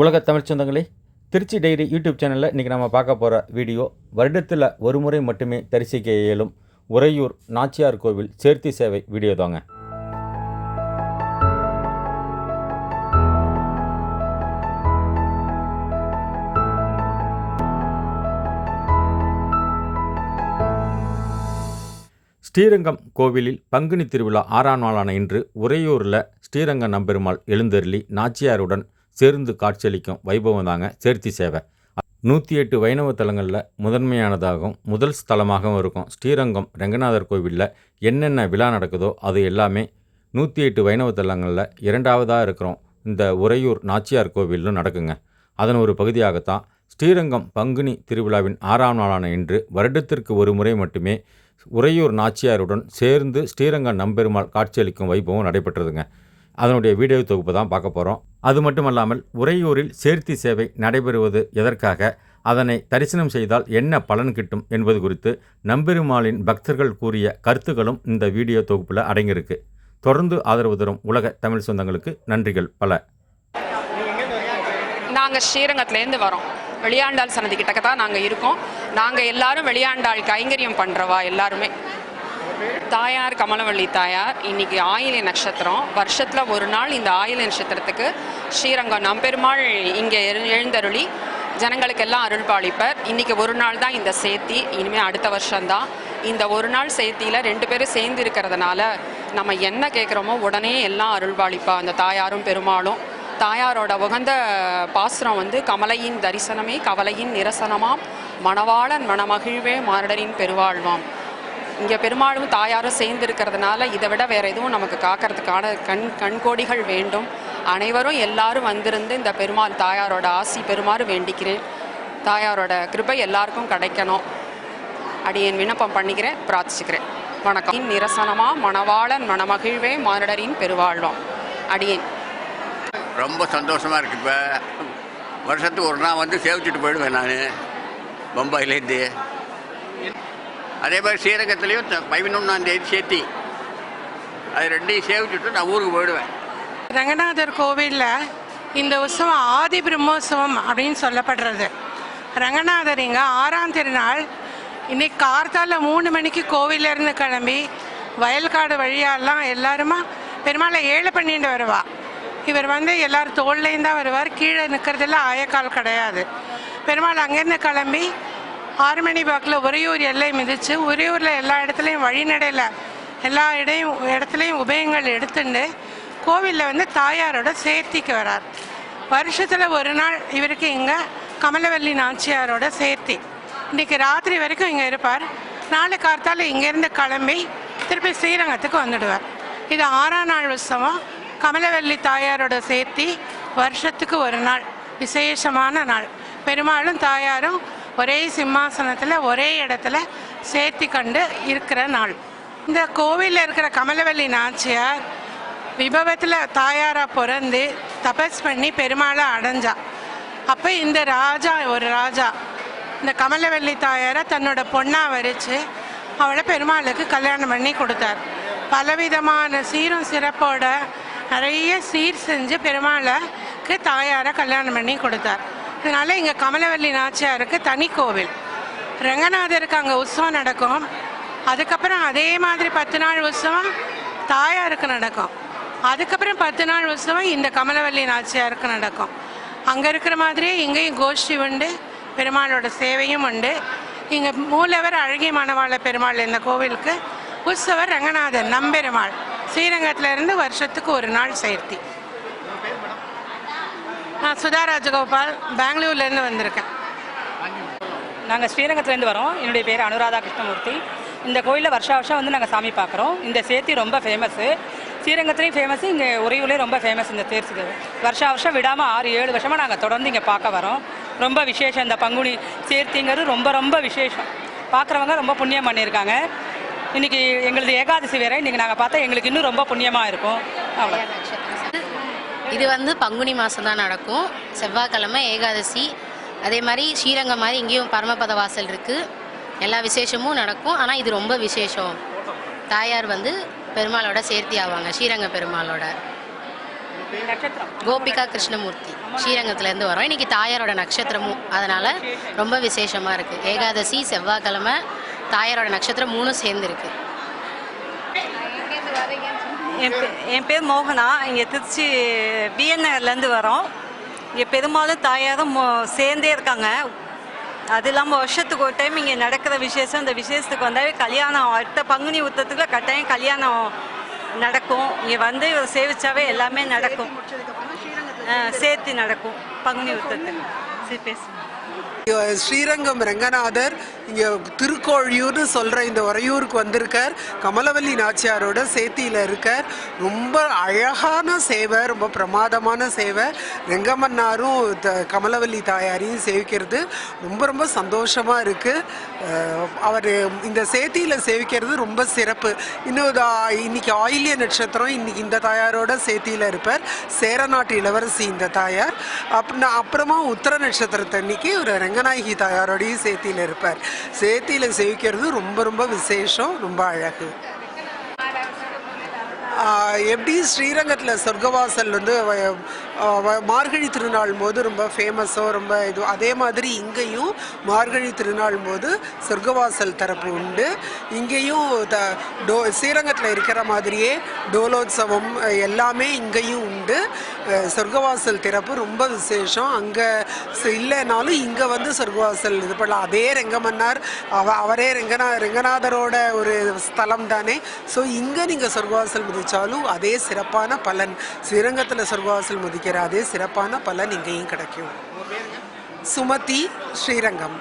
உலக தமிழ் சொந்தங்களே Trichy diary YouTube சேனலில் இன்றைக்கி நம்ம பார்க்க போகிற வீடியோ வருடத்தில் ஒரு முறை மட்டுமே தரிசிக்க இயலும் உறையூர் நாச்சியார் கோவில் சேர்த்தி சேவை வீடியோ தாங்க. ஸ்ரீரங்கம் கோவிலில் பங்குனி திருவிழா ஆறாம் நாளான இன்று உறையூரில் ஸ்ரீரங்க நம்பெருமாள் எழுந்தருளி நாச்சியாருடன் சேர்ந்து காட்சியளிக்கும் வைபவம் தாங்க சேர்த்தி சேவை. நூற்றி எட்டு வைணவ தலங்களில் முதன்மையானதாகவும் முதல் ஸ்தலமாகவும் இருக்கும் ஸ்ரீரங்கம் ரங்கநாதர் கோவிலில் என்னென்ன விழா நடக்குதோ அது எல்லாமே நூற்றி எட்டு வைணவ தலங்களில் இரண்டாவதாக இருக்கிறோம். இந்த உறையூர் நாச்சியார் கோவிலும் நடக்குங்க. அதன் ஒரு பகுதியாகத்தான் ஸ்ரீரங்கம் பங்குனி திருவிழாவின் ஆறாம் நாளான இன்று வருடத்திற்கு ஒரு முறை மட்டுமே உறையூர் நாச்சியாருடன் சேர்ந்து ஸ்ரீரங்கம் நம்பெருமாள் காட்சியளிக்கும் வைபவம் நடைபெற்றதுங்க. அதனுடைய வீடியோ தொகுப்பு தான் பார்க்க போகிறோம் அது மட்டுமல்லாமல் உறையூரில் சேர்த்தி சேவை நடைபெறுவது எதற்காக? அதனை தரிசனம் செய்தால் என்ன பலன் கிட்டும் என்பது குறித்து நம்பெருமாளின் பக்தர்கள் கூறிய கருத்துக்களும் இந்த வீடியோ தொகுப்பில் அடங்கியிருக்கு. தொடர்ந்து ஆதரவு தரும் உலக தமிழ் சொந்தங்களுக்கு நன்றிகள் பல. நாங்கள் ஸ்ரீரங்கத்துலேருந்து வரோம். வெளியாண்டாள் சன்னதி கிட்டக்க தான் நாங்கள் இருக்கோம். நாங்கள் எல்லாரும் வெளியாண்டாள் கைங்கரியம் பண்ணுறவா எல்லாருமே. தாயார் கமலவள்ளி தாயார் இன்னைக்கு ஆயிலை நட்சத்திரம். வருஷத்தில் ஒரு நாள் இந்த ஆயிலை நட்சத்திரத்துக்கு ஸ்ரீரங்கம். நம்பெருமாள் இங்கே எழு- எழுந்தருளி ஜனங்களுக்கெல்லாம் அருள் பாலிப்பர். இன்னைக்கு ஒரு நாள் தான் இந்த சேர்த்தி இனிமேல் அடுத்த வருஷம்தான். இந்த ஒரு நாள் சேர்த்தியில் ரெண்டு பேரும் சேர்ந்து இருக்கிறதுனால நம்ம என்ன கேட்குறோமோ உடனே எல்லாம் அருள் பாலிப்பா. அந்த தாயாரும் பெருமாளும். தாயாரோட உகந்த பாசுரம் வந்து கமலையின் தரிசனமே கவலையின் நிரசனமாம். மணவாளன் மணமகிழ்வே மாரடரின் பெருவாழ்வாம். இங்கே பெருமாளும் தாயாரும் சேர்ந்து இருக்கிறதுனால இதை விட வேறு எதுவும் நமக்கு காக்கிறதுக்கான கண் கண்கோடிகள் வேண்டும். அனைவரும் எல்லாரும் வந்திருந்து இந்த பெருமாள் தாயாரோட ஆசி பெருமாறு வேண்டிக்கிறேன். தாயாரோட கிருபை எல்லாருக்கும் கிடைக்கணும். அடியேன் விண்ணப்பம் பண்ணிக்கிறேன் பிரார்த்திச்சுக்கிறேன். வணக்கம். நிரசனமா மணவாளன் மணமகிழ்வே மானடரின் பெருவாழ்வாம். அடியேன் ரொம்ப சந்தோஷமாக இருக்கு இப்போ. வருஷத்துக்கு ஒரு நாள் வந்து சேவிச்சுட்டு போயிடுவேன் நான். பம்பாயிலேருந்து. அதே மாதிரி ஸ்ரீரங்கத்துலேயும் பதினொன்றாம் தேதி சேர்த்தி அது ரெண்டையும் சேவிச்சுட்டு நான் ஊருக்கு போயிடுவேன். ரங்கநாதர் கோவிலில் இந்த உற்சவம் ஆதி பிரம்மோற்சவம் அப்படின்னு சொல்லப்படுறது. ரங்கநாதர் இங்கே ஆறாம் திருநாள். இன்னைக்கு கார்த்தால மூணு மணிக்கு கோவில்ல இருந்து கிளம்பி வயல்காடு வழியாலாம் எல்லாருமா பெருமாளை ஏழு பண்ணிட்டு வருவா. இவர் வந்து எல்லாரும் தோல்லையும் தான் வருவார். கீழே நிற்கிறதெல்லாம் ஆயக்கால் கிடையாது. பெருமாள் அங்கேருந்து கிளம்பி ஆறு மணி வாக்கில் ஒரு எல்லை மிதித்து ஊரில் எல்லா இடத்துலையும் வழிநடையில் எல்லா இடையும் இடத்துலையும் உபயங்கள் எடுத்துட்டு கோவிலில் வந்து தாயாரோட சேர்த்திக்கு வரார். வருஷத்தில் ஒரு நாள் இவருக்கு இங்கே கமலவல்லி நாச்சியாரோட சேர்த்தி. இன்னைக்கு ராத்திரி வரைக்கும் இங்கே இருப்பார். நாளை கார்த்தால் இங்கேருந்து கிளம்பி திருப்பி ஸ்ரீரங்கத்துக்கு வந்துடுவார். இது ஆறாம் நாள் உற்சவம். கமலவல்லி தாயாரோட சேர்த்தி வருஷத்துக்கு ஒரு நாள். விசேஷமான நாள். பெருமாளும் தாயாரும் ஒரே சிம்மாசனத்தில் ஒரே இடத்துல சேர்த்தி கண்டு இருக்கிற நாள். இந்த கோவிலில் இருக்கிற கமலவல்லி நாச்சியார் விபவத்தில் தாயாராக பிறந்து தபஸ் பண்ணி பெருமாளை அடைஞ்சா. அப்போ இந்த ராஜா ஒரு ராஜா இந்த கமலவல்லி தாயாரை தன்னோட பொண்ணாக வரித்து அவளை பெருமாளுக்கு கல்யாணம் பண்ணி கொடுத்தார். பலவிதமான சீரும் சிறப்போட நிறைய சீர் செஞ்சு பெருமாளுக்கு தாயாரை கல்யாணம் பண்ணி கொடுத்தார். அதனால இங்கே கமலவல்லி நாச்சியாருக்கு தனி கோவில். ரங்கநாதருக்கு அங்கே உற்சவம் நடக்கும். அதுக்கப்புறம் அதே மாதிரி பத்து நாள் உற்சவம் தாயாருக்கு நடக்கும். அதுக்கப்புறம் பத்து நாள் உற்சவம் இந்த கமலவல்லி நாச்சியாருக்கு நடக்கும். அங்கே இருக்கிற மாதிரியே இங்கேயும் கோஷ்டி உண்டு பெருமாளோட சேவையும் உண்டு. இங்கே மூலவர் அழகிய மணவாள பெருமாள் இந்த கோவிலுக்கு உற்சவர் ரங்கநாதன் நம்பெருமாள். ஸ்ரீரங்கத்துல இருந்து வருஷத்துக்கு ஒரு நாள் சேர்த்தி. நான் சுதா ராஜகோபால் பெங்களூர்லேருந்து வந்திருக்கேன். நாங்கள் ஸ்ரீரங்கத்துலேருந்து வரோம். என்னுடைய பேர் அனுராதா கிருஷ்ணமூர்த்தி. இந்த கோயிலில் வருஷா வருஷம் வந்து நாங்கள் சாமி பார்க்குறோம் இந்த சேர்த்தி ரொம்ப ஃபேமஸ்ஸு ஸ்ரீரங்கத்துலேயும் ஃபேமஸ் இங்கே உறையூர்லேயும் ரொம்ப ஃபேமஸ் இந்த தேர்ச்சி வருஷா வருஷம் விடாமல் ஆறு ஏழு வருஷமாக நாங்கள் தொடர்ந்து இங்கே பார்க்க வரோம். ரொம்ப விசேஷம். இந்த பங்குனி சேர்த்திங்கிறது ரொம்ப ரொம்ப விசேஷம். பார்க்குறவங்க ரொம்ப புண்ணியம் பண்ணியிருக்காங்க. இன்றைக்கி எங்களது ஏகாதசி வேறு. இன்றைக்கி நாங்கள் பார்த்தா எங்களுக்கு இன்னும் ரொம்ப புண்ணியமாக இருக்கும். அவ்வளோ இது வந்து பங்குனி மாதம் தான் நடக்கும். செவ்வாய்க்கிழமை ஏகாதசி. அதே மாதிரி ஸ்ரீரங்கம் மாதிரி இங்கேயும் பரமபத வாசல் இருக்குது எல்லா விசேஷமும் நடக்கும். ஆனால் இது ரொம்ப விசேஷம். தாயார் வந்து பெருமாளோட சேர்த்தி ஆவாங்க. ஸ்ரீரங்க பெருமாளோட. கோபிகா கிருஷ்ணமூர்த்தி. ஸ்ரீரங்கத்துலேருந்து வரோம். இன்றைக்கி தாயாரோட நட்சத்திரமும் அதனால் ரொம்ப விசேஷமாக இருக்குது ஏகாதசி செவ்வாய்க்கிழமை தாயாரோட நட்சத்திரம் மூணும் சேர்ந்துருக்கு. என் என் பேர் மோகனா. இங்கே திருச்சி பிஎன்ஆர்லேருந்து வரோம். இங்கே பெரும்பாலும் தாயாரும் மோ- சேர்ந்தே இருக்காங்க. அது இல்லாமல் வருஷத்துக்கு ஒரு டைம் இங்கே நடக்கிற விசேஷம். இந்த விசேஷத்துக்கு வந்தாவே கல்யாணம் அடுத்த பங்குனி உத்தத்துக்குள்ள கட்டாயம் கல்யாணம் நடக்கும். இங்கே வந்து இவர் சேவிச்சாவே எல்லாமே நடக்கும். சேர்த்து நடக்கும். பங்குனி உத்தத்துக்கு சரி பேசுங்க ஸ்ரீரங்கம் ரங்கநாதர் இங்கே திருக்கோழியூர்னு சொல்கிற இந்த உறையூருக்கு வந்திருக்கார். கமலவல்லி நாச்சியாரோட சேத்தியில் இருக்கார். ரொம்ப அழகான சேவை ரொம்ப பிரமாதமான சேவை. ரெங்கமன்னாரும் த கமலவல்லி தாயாரையும் சேவிக்கிறது ரொம்ப ரொம்ப சந்தோஷமாக இருக்குது அவர் இந்த சேத்தியில் சேவிக்கிறது ரொம்ப சிறப்பு. இன்னும் இது, இன்னைக்கு ஆயில்ய நட்சத்திரம் இன்னைக்கு இந்த தாயாரோட சேத்தியில் இருப்பார். சேரநாட்டு இளவரசி இந்த தாயார். அப் அப்புறமா உத்தர நட்சத்திரத்தன்னைக்கு ஒரு ரங்கநாயகி தாயாரோடையும் சேத்தியில் இருப்பார். சேத்தியில் சேவிக்கிறது ரொம்ப ரொம்ப விசேஷம் ரொம்ப அழகு. எப்படி ஸ்ரீரங்கத்தில் சொர்க்கவாசல் வந்து மார்கழி திருநாள் போது ரொம்ப ஃபேமஸோ ரொம்ப இது அதே மாதிரி இங்கேயும் மார்கழி திருநாள் போது சொர்க்கவாசல் தரப்பு உண்டு. இங்கேயும் த டோ ஸ்ரீரங்கத்தில் இருக்கிற மாதிரியே டோலோத்சவம் எல்லாமே இங்கேயும் உண்டு. சொர்க்கவாசல் திறப்பு ரொம்ப விசேஷம். அங்கே இல்லைனாலும் இங்கே வந்து சொர்க்கவாசல் இது பண்ணலாம். அதே ரெங்கமன்னார் அவ அவரே ரெங்கநா ரெங்கநாதரோட ஒரு ஸ்தலம் தானே. ஸோ இங்கே நீங்கள் சொர்க்கவாசல் மிதிச்சாலும் அதே சிறப்பான பலன். ஸ்ரீரங்கத்தில் சொர்க்கவாசல் மிதிக்கிற அதே சிறப்பான பலன் இங்கேயும் கிடைக்கும். சுமதி ஸ்ரீரங்கம்.